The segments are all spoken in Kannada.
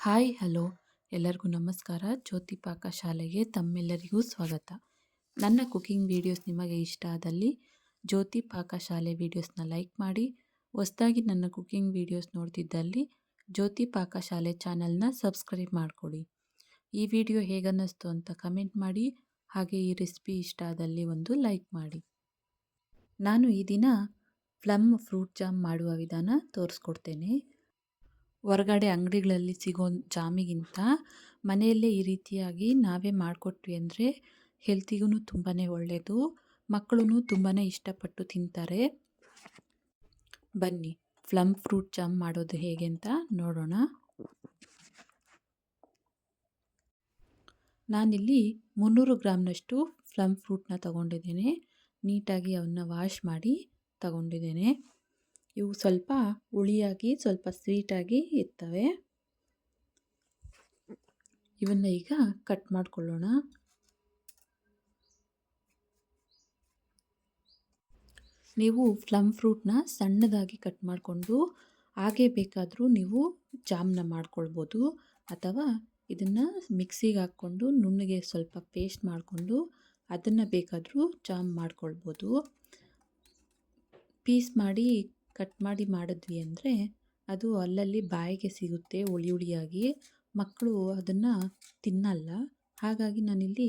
Hi, hello. ಎಲ್ಲರಿಗೂ ನಮಸ್ಕಾರ. ಜ್ಯೋತಿ ಪಾಕ ಶಾಲೆಗೆ ತಮ್ಮೆಲ್ಲರಿಗೂ ಸ್ವಾಗತ. ನನ್ನ ಕುಕಿಂಗ್ ವೀಡಿಯೋಸ್ ನಿಮಗೆ ಇಷ್ಟ ಆದಲ್ಲಿ ಜ್ಯೋತಿ ಪಾಕ ಶಾಲೆ ವೀಡಿಯೋಸ್ನ ಲೈಕ್ ಮಾಡಿ. ಹೊಸದಾಗಿ ನನ್ನ ಕುಕಿಂಗ್ ವೀಡಿಯೋಸ್ ನೋಡ್ತಿದ್ದಲ್ಲಿ ಜ್ಯೋತಿ ಪಾಕ ಶಾಲೆ ಚಾನಲ್ನ ಸಬ್ಸ್ಕ್ರೈಬ್ ಮಾಡಿಕೊಡಿ. ಈ ವಿಡಿಯೋ ಹೇಗನ್ನಿಸ್ತು ಅಂತ ಕಮೆಂಟ್ ಮಾಡಿ. ಹಾಗೆ ಈ ರೆಸಿಪಿ ಇಷ್ಟ ಆದಲ್ಲಿ ಒಂದು ಲೈಕ್ ಮಾಡಿ. ನಾನು ಈ ದಿನ ಪ್ಲಮ್ ಫ್ರೂಟ್ ಜಾಮ್ ಮಾಡುವ ವಿಧಾನ ತೋರಿಸ್ಕೊಡ್ತೇನೆ. ಹೊರಗಡೆ ಅಂಗಡಿಗಳಲ್ಲಿ ಸಿಗೋ ಜಾಮಿಗಿಂತ ಮನೆಯಲ್ಲೇ ಈ ರೀತಿಯಾಗಿ ನಾವೇ ಮಾಡಿಕೊಟ್ವಿ ಅಂದರೆ ಹೆಲ್ತಿಗೂ ತುಂಬಾ ಒಳ್ಳೆಯದು ಮಕ್ಕಳೂ ತುಂಬಾ ಇಷ್ಟಪಟ್ಟು ತಿಂತಾರೆ. ಬನ್ನಿ ಫ್ಲಮ್ ಫ್ರೂಟ್ ಜಾಮ್ ಮಾಡೋದು ಹೇಗೆ ಅಂತ ನೋಡೋಣ. ನಾನಿಲ್ಲಿ ಮುನ್ನೂರು ಗ್ರಾಮ್ನಷ್ಟು ಫ್ಲಮ್ ಫ್ರೂಟ್ನ ತಗೊಂಡಿದ್ದೇನೆ. ನೀಟಾಗಿ ಅವನ್ನ ವಾಶ್ ಮಾಡಿ ತಗೊಂಡಿದ್ದೇನೆ. ಇವು ಸ್ವಲ್ಪ ಹುಳಿಯಾಗಿ, ಸ್ವಲ್ಪ ಸ್ವೀಟಾಗಿ ಇರ್ತವೆ. ಇವನ್ನ ಈಗ ಕಟ್ ಮಾಡಿಕೊಳ್ಳೋಣ. ನೀವು ಪ್ಲಮ್ ಫ್ರೂಟ್ನ ಸಣ್ಣದಾಗಿ ಕಟ್ ಮಾಡಿಕೊಂಡು, ಹಾಗೆ ಬೇಕಾದರೂ ನೀವು ಜಾಮ್ನ ಮಾಡ್ಕೊಳ್ಬೋದು. ಅಥವಾ ಇದನ್ನು ಮಿಕ್ಸಿಗೆ ಹಾಕ್ಕೊಂಡು, ನುಣ್ಣಗೆ ಸ್ವಲ್ಪ ಪೇಸ್ಟ್ ಮಾಡಿಕೊಂಡು, ಅದನ್ನು ಬೇಕಾದರೂ ಜಾಮ್ ಮಾಡ್ಕೊಳ್ಬೋದು. ಪೀಸ್ ಮಾಡಿ ಕಟ್ ಮಾಡಿ ಮಾಡಿದ್ವಿ ಅಂದರೆ ಅದು ಅಲ್ಲಲ್ಲಿ ಬಾಯಿಗೆ ಸಿಗುತ್ತೆ ಹುಳಿ ಹುಳಿಯಾಗಿ ಮಕ್ಕಳು ಅದನ್ನು ತಿನ್ನಲ್ಲ. ಹಾಗಾಗಿ ನಾನಿಲ್ಲಿ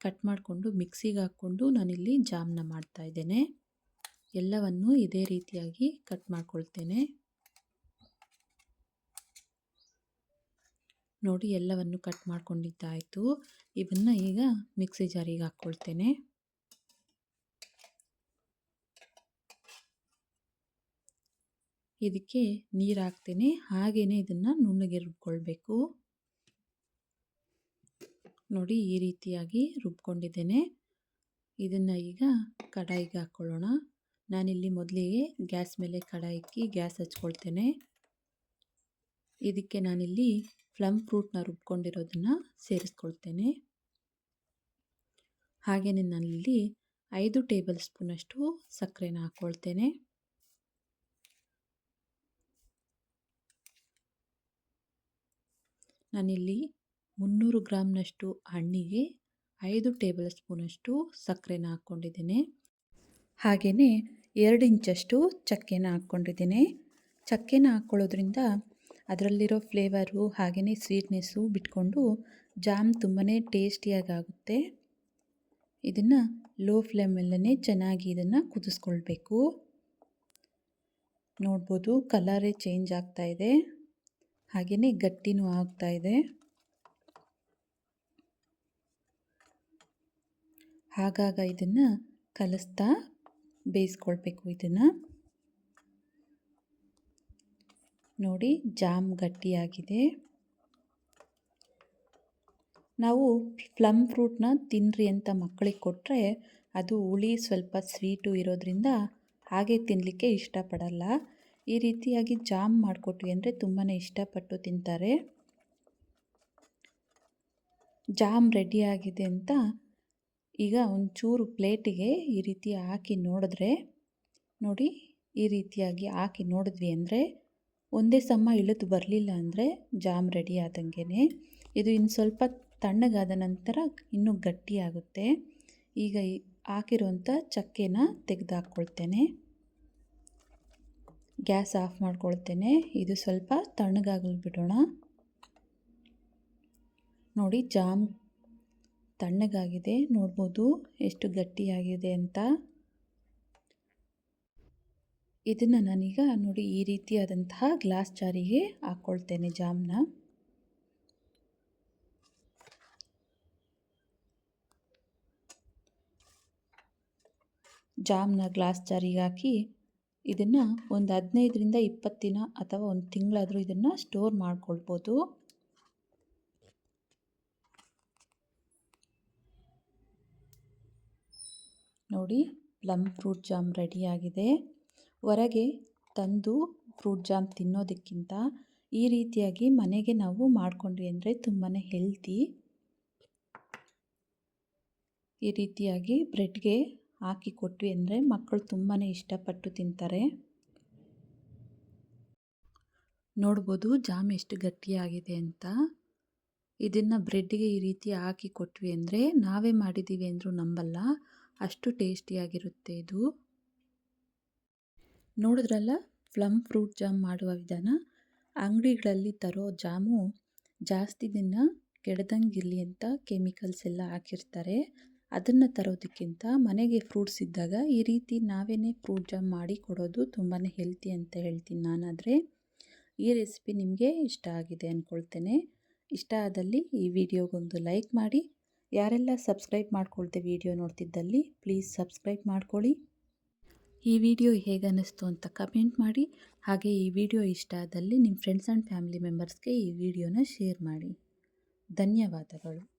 ಕಟ್ ಮಾಡಿಕೊಂಡು ಮಿಕ್ಸಿಗೆ ಹಾಕ್ಕೊಂಡು ನಾನಿಲ್ಲಿ ಜಾಮ್ನ ಮಾಡ್ತಾಯಿದ್ದೇನೆ ಎಲ್ಲವನ್ನು ಇದೇ ರೀತಿಯಾಗಿ ಕಟ್ ಮಾಡ್ಕೊಳ್ತೇನೆ. ನೋಡಿ, ಎಲ್ಲವನ್ನು ಕಟ್ ಮಾಡ್ಕೊಂಡಿದ್ದಾಯಿತು. ಇವನ್ನ ಈಗ ಮಿಕ್ಸಿ ಜಾರಿಗೆ ಹಾಕ್ಕೊಳ್ತೇನೆ. ಇದಕ್ಕೆ ನೀರು ಹಾಕ್ತೇನೆ. ಹಾಗೆಯೇ ಇದನ್ನು ನುಣ್ಣಗೆ ರುಬ್ಕೊಳ್ಬೇಕು. ನೋಡಿ ಈ ರೀತಿಯಾಗಿ ರುಬ್ಕೊಂಡಿದ್ದೇನೆ. ಇದನ್ನು ಈಗ ಕಡಾಯಿಗೆ ಹಾಕ್ಕೊಳ್ಳೋಣ ನಾನಿಲ್ಲಿ ಮೊದಲಿಗೆ ಗ್ಯಾಸ್ ಮೇಲೆ ಕಡಾಯಿ ಇಕ್ಕಿ ಗ್ಯಾಸ್ ಹಚ್ಕೊಳ್ತೇನೆ. ಇದಕ್ಕೆ ನಾನಿಲ್ಲಿ ಪ್ಲಮ್ ಫ್ರೂಟ್ನ ರುಬ್ಕೊಂಡಿರೋದನ್ನು ಸೇರಿಸ್ಕೊಳ್ತೇನೆ. ಹಾಗೆಯೇ ನಾನಿಲ್ಲಿ ಐದು ಟೇಬಲ್ ಸ್ಪೂನಷ್ಟು ಸಕ್ಕರೆನ ಹಾಕ್ಕೊಳ್ತೇನೆ ನಾನಿಲ್ಲಿ ಮುನ್ನೂರು ಗ್ರಾಮ್ನಷ್ಟು ಹಣ್ಣಿಗೆ ಐದು ಟೇಬಲ್ ಸ್ಪೂನಷ್ಟು ಸಕ್ಕರೆನ ಹಾಕ್ಕೊಂಡಿದ್ದೀನಿ. ಹಾಗೆಯೇ ಎರಡು ಇಂಚಷ್ಟು ಚಕ್ಕೆನ ಹಾಕ್ಕೊಂಡಿದ್ದೀನಿ. ಚಕ್ಕೆನ ಹಾಕ್ಕೊಳ್ಳೋದ್ರಿಂದ ಅದರಲ್ಲಿರೋ ಫ್ಲೇವರು ಹಾಗೆಯೇ ಸ್ವೀಟ್ನೆಸ್ಸು ಬಿಟ್ಕೊಂಡು ಜಾಮ್ ತುಂಬಾ ಟೇಸ್ಟಿಯಾಗಿ ಆಗುತ್ತೆ ಇದನ್ನು ಲೋ ಫ್ಲೇಮಲ್ಲೇ ಚೆನ್ನಾಗಿ ಇದನ್ನು ಕುದಿಸ್ಕೊಳ್ಬೇಕು. ನೋಡ್ಬೋದು ಕಲರೇ ಚೇಂಜ್ ಆಗ್ತಾ ಇದೆ. ಹಾಗೆಯೇ ಗಟ್ಟಿನೂ ಆಗ್ತಾ ಇದೆ. ಹಾಗಾಗ ಇದನ್ನು ಕಲಿಸ್ತಾ ಬೇಯಿಸ್ಕೊಳ್ಬೇಕು ಇದನ್ನು. ನೋಡಿ, ಜಾಮ್ ಗಟ್ಟಿಯಾಗಿದೆ. ನಾವು ಪ್ಲಮ್ ಫ್ರೂಟ್ನ ತಿನ್ನಿರಿ ಅಂತ ಮಕ್ಕಳಿಗೆ ಕೊಟ್ಟರೆ ಅದು ಹುಳಿ ಸ್ವಲ್ಪ ಸ್ವೀಟು ಇರೋದ್ರಿಂದ ಹಾಗೆ ತಿನ್ನಲಿಕ್ಕೆ ಇಷ್ಟಪಡಲ್ಲ. ಈ ರೀತಿಯಾಗಿ ಜಾಮ್ ಮಾಡಿಕೊಟ್ವಿ ಅಂದರೆ ತುಂಬಾ ಇಷ್ಟಪಟ್ಟು ತಿಂತಾರೆ. ಜಾಮ್ ರೆಡಿಯಾಗಿದೆ ಅಂತ ಈಗ ಒಂಚೂರು ಪ್ಲೇಟಿಗೆ ಈ ರೀತಿ ಹಾಕಿ ನೋಡಿದ್ರೆ, ನೋಡಿ ಈ ರೀತಿಯಾಗಿ ಹಾಕಿ ನೋಡಿದ್ವಿ ಅಂದರೆ ಒಂದೇ ಸಮ ಇಳಿದು ಬರಲಿಲ್ಲ ಅಂದರೆ ಜಾಮ್ ರೆಡಿ ಆದಂಗೆ ಇದು ಇನ್ನು ಸ್ವಲ್ಪ ತಣ್ಣಗಾದ ನಂತರ ಇನ್ನೂ ಗಟ್ಟಿಯಾಗುತ್ತೆ. ಈಗ ಹಾಕಿರುವಂಥ ಚಕ್ಕೆನ ತೆಗೆದು ಹಾಕ್ಕೊಳ್ತೇನೆ. Gas off ಮಾಡ್ಕೊಳ್ತೇನೆ. ಇದು ಸ್ವಲ್ಪ ತಣ್ಣಗಾಗಲು ಬಿಡೋಣ. ನೋಡಿ, ಜಾಮ್ ತಣ್ಣಗಾಗಿದೆ. ನೋಡ್ಬೋದು ಎಷ್ಟು ಗಟ್ಟಿಯಾಗಿದೆ ಅಂತ. ಇದನ್ನು ನಾನೀಗ ನೋಡಿ, ಈ ರೀತಿಯಾದಂತಹ ಗ್ಲಾಸ್ ಜಾರಿಗೆ ಹಾಕ್ಕೊಳ್ತೇನೆ ಜಾಮ್ನ. ಜಾಮ್ನ ಗ್ಲಾಸ್ ಜಾರಿಗೆ ಹಾಕಿ ಇದನ್ನು ಒಂದು ಹದಿನೈದರಿಂದ ಇಪ್ಪತ್ತು ದಿನ ಅಥವಾ ಒಂದು ತಿಂಗಳಾದರೂ ಇದನ್ನು ಸ್ಟೋರ್ ಮಾಡ್ಕೊಳ್ಬೋದು. ನೋಡಿ ಪ್ಲಮ್ ಫ್ರೂಟ್ ಜಾಮ್ ರೆಡಿಯಾಗಿದೆ ಹೊರಗೆ ತಂದು ಫ್ರೂಟ್ ಜಾಮ್ ತಿನ್ನೋದಕ್ಕಿಂತ ಈ ರೀತಿಯಾಗಿ ಮನೆಗೆ ನಾವು ಮಾಡಿಕೊಂಡ್ವಿ ಅಂದರೆ ತುಂಬಾ ಹೆಲ್ತಿ ಈ ರೀತಿಯಾಗಿ ಬ್ರೆಡ್ಗೆ ಹಾಕಿ ಕೊಟ್ವಿ ಅಂದರೆ ಮಕ್ಕಳು ತುಂಬಾ ಇಷ್ಟಪಟ್ಟು ತಿಂತಾರೆ. ನೋಡ್ಬೋದು ಜಾಮ್ ಎಷ್ಟು ಗಟ್ಟಿಯಾಗಿದೆ ಅಂತ. ಇದನ್ನು ಬ್ರೆಡ್ಗೆ ಈ ರೀತಿ ಹಾಕಿ ಕೊಟ್ವಿ ಅಂದರೆ ನಾವೇ ಮಾಡಿದ್ದೀವಿ ಅಂದರೂ ನಂಬಲ್ಲ. ಅಷ್ಟು ಟೇಸ್ಟಿಯಾಗಿರುತ್ತೆ ಇದು. ನೋಡಿದ್ರಲ್ಲ, ಪ್ಲಮ್ ಫ್ರೂಟ್ ಜಾಮ್ ಮಾಡುವ ವಿಧಾನ? ಅಂಗಡಿಗಳಲ್ಲಿ ತರೋ ಜಾಮು ಜಾಸ್ತಿ ದಿನ ಕೆಡ್ದಂಗಿರಲಿ ಅಂತ ಕೆಮಿಕಲ್ಸ್ ಎಲ್ಲ ಹಾಕಿರ್ತಾರೆ. ಅದನ್ನು ತರೋದಕ್ಕಿಂತ ಮನೆಗೆ ಫ್ರೂಟ್ಸ್ ಇದ್ದಾಗ ಈ ರೀತಿ ನಾವೇ ಫ್ರೂಟ್ ಜಾಮ್ ಮಾಡಿ ಕೊಡೋದು ತುಂಬಾ ಹೆಲ್ತಿ ಅಂತ ಹೇಳ್ತೀನಿ ನಾನಾದರೆ. ಈ ರೆಸಿಪಿ ನಿಮಗೆ ಇಷ್ಟ ಆಗಿದೆ ಅಂದ್ಕೊಳ್ತೇನೆ ಇಷ್ಟ ಆದಲ್ಲಿ ಈ ವಿಡಿಯೋಗೊಂದು ಲೈಕ್ ಮಾಡಿ. ಯಾರೆಲ್ಲ ಸಬ್ಸ್ಕ್ರೈಬ್ ಮಾಡ್ಕೊಳ್ತೆ ವಿಡಿಯೋ ನೋಡ್ತಿದ್ದಲ್ಲಿ ಪ್ಲೀಸ್ ಸಬ್ಸ್ಕ್ರೈಬ್ ಮಾಡ್ಕೊಳ್ಳಿ. ಈ ವಿಡಿಯೋ ಹೇಗೆ ಅನ್ನಿಸ್ತು ಅಂತ ಕಮೆಂಟ್ ಮಾಡಿ. ಹಾಗೆ ಈ ವಿಡಿಯೋ ಇಷ್ಟ ಆದಲ್ಲಿ ನಿಮ್ಮ ಫ್ರೆಂಡ್ಸ್ ಆ್ಯಂಡ್ ಫ್ಯಾಮಿಲಿ ಮೆಂಬರ್ಸ್ಗೆ ಈ ವಿಡಿಯೋನ ಶೇರ್ ಮಾಡಿ. ಧನ್ಯವಾದಗಳು.